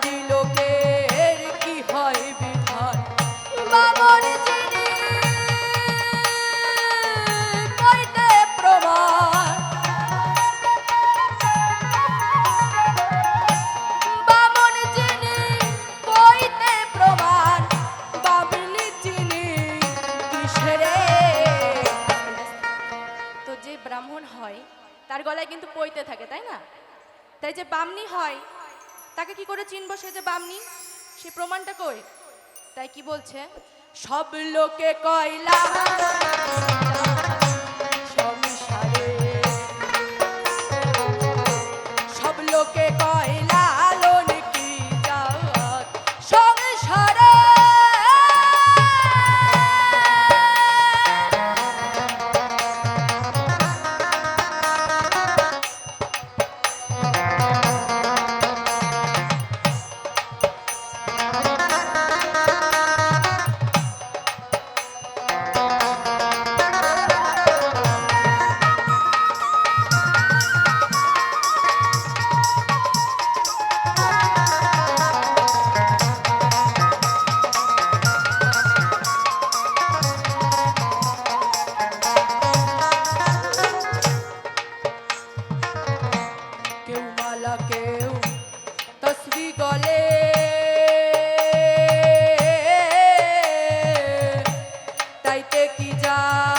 নারী লোকের কি হয় বিধান বামন যিনি কইতে প্রমাণ। বামন যিনি কইতে তো যে ব্রাহ্মণ হয়, তার গলায় কিন্তু পইতে থাকে, তাই না? তাই যে বামনি হয় তাকে কি করে চিনবো সে যে বামনি? সে প্রমাণটা কই? তাই কি বলছে? সব লোকে কয়লা। কি যা